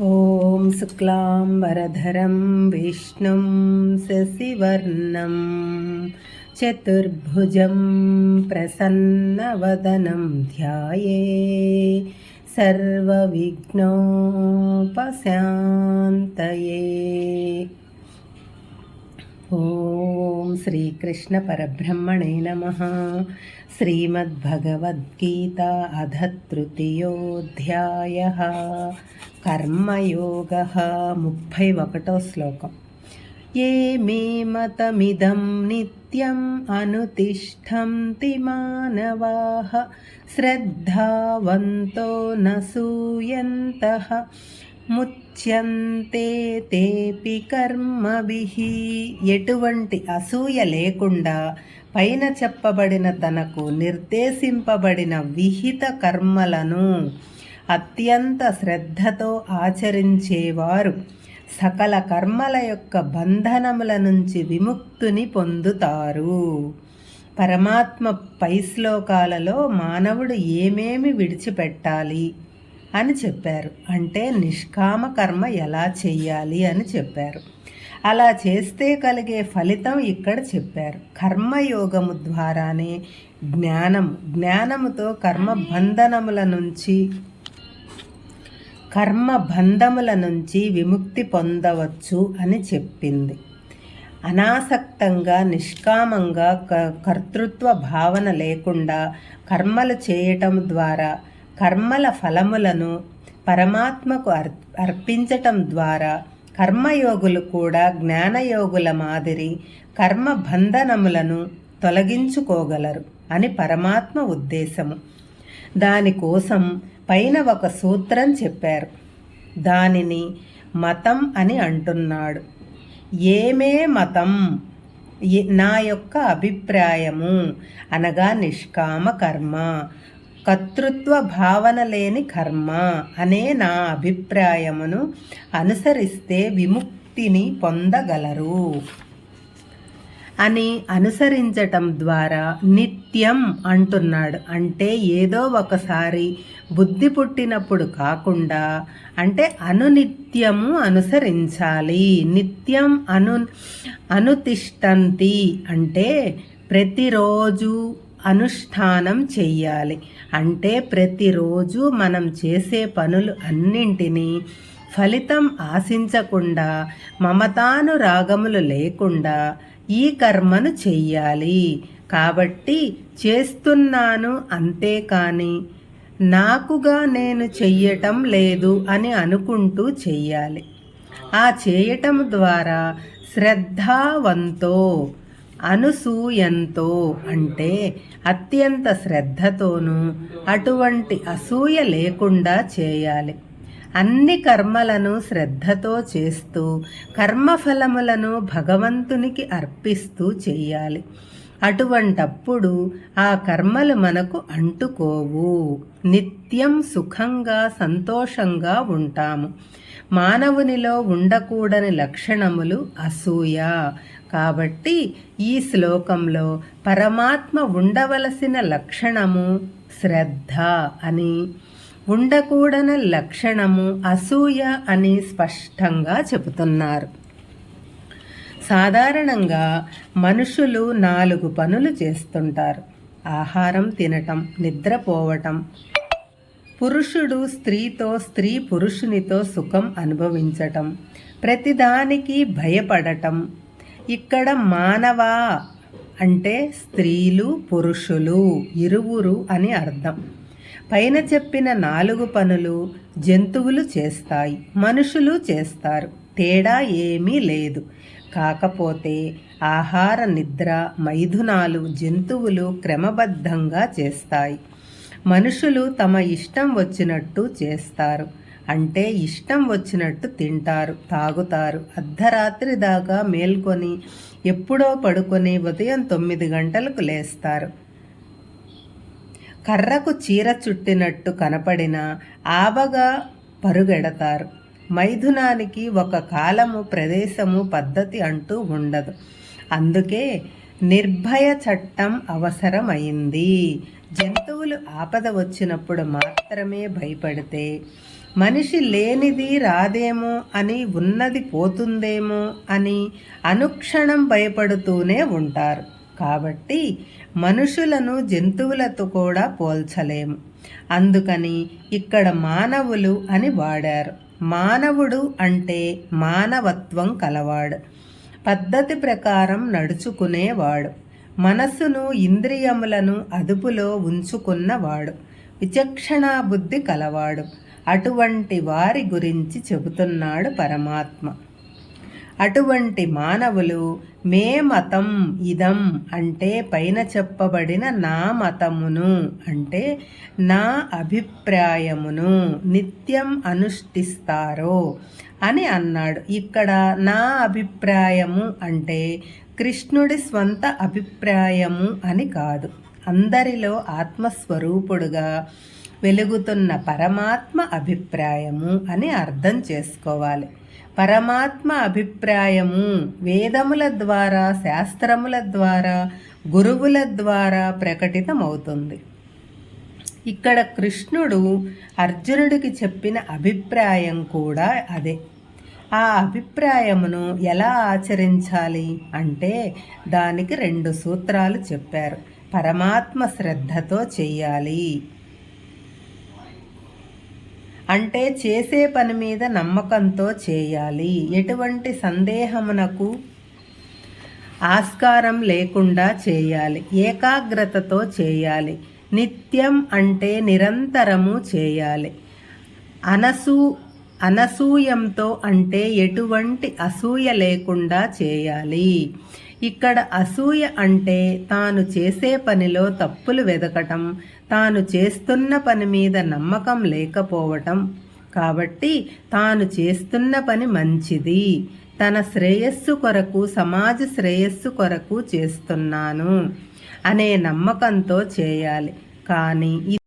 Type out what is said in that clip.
ॐ शुक्लां वरधरं विष्णुं शशिवर्णं चतुर्भुजं प्रसन्नवदनं ध्याये सर्वविघ्नोपशान्तये ॐ श्रीकृष्णपरब्रह्मणे नमः श्रीमद्भगवद्गीता अध तृतीयोऽध्यायः కర్మయోగ ముప్పై ఒకటో శ్లోకం. ఏ మే మతమిదం నిత్యం అనుతిష్టంతి మానవా శ్రద్ధావంతో నూయంత ముచ్యంతే తేపి కర్మభిః ఎటువంటి అసూయ లేకుండా పైన చెప్పబడిన తనకు నిర్దేశింపబడిన విహిత కర్మలను అత్యంత శ్రద్ధతో ఆచరించేవారు. సకల కర్మల యొక్క బంధనముల నుంచి విముక్తుని పొందుతారు. పరమాత్మ పై శ్లోకాలలో మానవుడు ఏమేమి విడిచిపెట్టాలి అని చెప్పారు. అంటే నిష్కామ కర్మ ఎలా చేయాలి అని చెప్పారు. అలా చేస్తే కలిగే ఫలితం ఇక్కడ చెప్పారు. కర్మయోగము ద్వారానే జ్ఞానము. జ్ఞానముతో కర్మ బంధనముల నుంచి కర్మ బంధముల నుంచి విముక్తి పొందవచ్చు అని చెప్పింది. అనాసక్తంగా నిష్కామంగా కర్తృత్వ భావన లేకుండా కర్మలు చేయటం ద్వారా కర్మల ఫలములను పరమాత్మకు అర్ అర్పించటం ద్వారా కర్మయోగులు కూడా జ్ఞానయోగుల మాదిరి కర్మ బంధనములను తొలగించుకోగలరు అని పరమాత్మ ఉద్దేశము. దానికోసం పైన ఒక సూత్రం చెప్పారు. దానిని మతం అని అంటున్నాడు. ఏమే మతం? నా యొక్క అభిప్రాయము అనగా నిష్కామ కర్మ. కర్తృత్వ భావన లేని కర్మ అనే నా అభిప్రాయమును అనుసరిస్తే విముక్తిని పొందగలరు. అని అనుసరించటం ద్వారా నిత్యం అంటున్నాడు. అంటే ఏదో ఒకసారి బుద్ధి పుట్టినప్పుడు కాకుండా అంటే అనునిత్యము అనుసరించాలి. నిత్యం అను అనుతిష్టంతి అంటే ప్రతిరోజు అనుష్ఠానం చెయ్యాలి. అంటే ప్రతిరోజు మనం చేసే పనులు అన్నింటినీ ఫలితం ఆశించకుండా మమతాను రాగములు లేకుండా ఈ కర్మను చెయ్యాలి. కాబట్టి చేస్తున్నాను అంతేకాని నాకుగా నేను చెయ్యటం లేదు అని అనుకుంటూ చెయ్యాలి. ఆ చేయటం ద్వారా శ్రద్ధావంతో అనుసూయంతో అంటే అత్యంత శ్రద్ధతోనూ అటువంటి అసూయ లేకుండా చేయాలి. అన్ని కర్మలను శ్రద్ధతో చేస్తూ కర్మఫలములను భగవంతునికి అర్పిస్తూ చేయాలి. అటువంటప్పుడు ఆ కర్మలు మనకు అంటుకోవు. నిత్యం సుఖంగా సంతోషంగా ఉంటాము. మానవునిలో ఉండకూడని లక్షణములు అసూయ. కాబట్టి ఈ శ్లోకంలో పరమాత్మ ఉండవలసిన లక్షణము శ్రద్ధ అని ఉండకూడన లక్షణము అసూయ అని స్పష్టంగా చెబుతున్నారు. సాధారణంగా మనుషులు నాలుగు పనులు చేస్తుంటారు. ఆహారం తినటం నిద్రపోవటం. పురుషుడు స్త్రీతో స్త్రీ పురుషునితో సుఖం అనుభవించటం. ప్రతిదానికి భయపడటం. ఇక్కడ మానవా అంటే స్త్రీలు పురుషులు ఇరువురు అని అర్థం. పైన చెప్పిన నాలుగు పనులు జంతువులు చేస్తాయి మనుషులు చేస్తారు. తేడా ఏమీ లేదు. కాకపోతే ఆహార నిద్ర మైథునాలు జంతువులు క్రమబద్ధంగా చేస్తాయి. మనుషులు తమ ఇష్టం వచ్చినట్టు చేస్తారు. అంటే ఇష్టం వచ్చినట్టు తింటారు తాగుతారు. అర్ధరాత్రి దాకా మేల్కొని ఎప్పుడో పడుకొని ఉదయం తొమ్మిది గంటలకు లేస్తారు. కర్రకు చీర చుట్టినట్టు కనపడిన ఆబగా పరుగెడతారు. మైథునానికి ఒక కాలము ప్రదేశము పద్ధతి అంటూ ఉండదు. అందుకే నిర్భయ చట్టం అవసరమైంది. జంతువులు ఆపద వచ్చినప్పుడు మాత్రమే భయపడితే మనిషి లేనిది రాదేమో అని ఉన్నది పోతుందేమో అని అనుక్షణం భయపడుతూనే ఉంటారు. కాబట్టి మనుషులను జంతువులతో కూడా పోల్చలేము అందుకని ఇక్కడ మానవులు అని వాడారు. మానవుడు అంటే మానవత్వం కలవాడు. పద్ధతి ప్రకారం నడుచుకునేవాడు. మనస్సును ఇంద్రియములను అదుపులో ఉంచుకున్నవాడు. విచక్షణా బుద్ధి కలవాడు. అటువంటి వారి గురించి చెబుతున్నాడు పరమాత్మ. అటువంటి మానవులు మే మతం ఇదం అంటే పైన చెప్పబడిన నా మతమును అంటే నా అభిప్రాయమును నిత్యం అనుష్ఠిస్తారో అని అన్నాడు. ఇక్కడ నా అభిప్రాయము అంటే కృష్ణుడి స్వంత అభిప్రాయము అని కాదు. అందరిలో ఆత్మస్వరూపుడుగా వెలుగుతున్న పరమాత్మ అభిప్రాయము అని అర్థం చేసుకోవాలి. పరమాత్మ అభిప్రాయము వేదముల ద్వారా శాస్త్రముల ద్వారా గురువుల ద్వారా ప్రకటితమవుతుంది. ఇక్కడ కృష్ణుడు అర్జునుడికి చెప్పిన అభిప్రాయం కూడా అదే. ఆ అభిప్రాయమును ఎలా ఆచరించాలి అంటే దానికి రెండు సూత్రాలు చెప్పారు. పరమాత్మ శ్రద్ధతో చెయ్యాలి అంటే చేసే పని మీద నమ్మకంతో చేయాలి. ఎటువంటి సందేహమునకు ఆస్కారం లేకుండా చేయాలి. ఏకాగ్రతతో చేయాలి. నిత్యం అంటే నిరంతరము చేయాలి. అనసూ అనసూయంతో అంటే ఎటువంటి అసూయ లేకుండా చేయాలి. ఇక్కడ అసూయ అంటే తాను చేసే పనిలో తప్పులు వెదకటం తాను చేస్తున్న పని మీద నమ్మకం లేకపోవటం. కాబట్టి తాను చేస్తున్న పని మంచిది. తన శ్రేయస్సు కొరకు సమాజ శ్రేయస్సు కొరకు చేస్తున్నాను అనే నమ్మకంతో చేయాలి. కానీ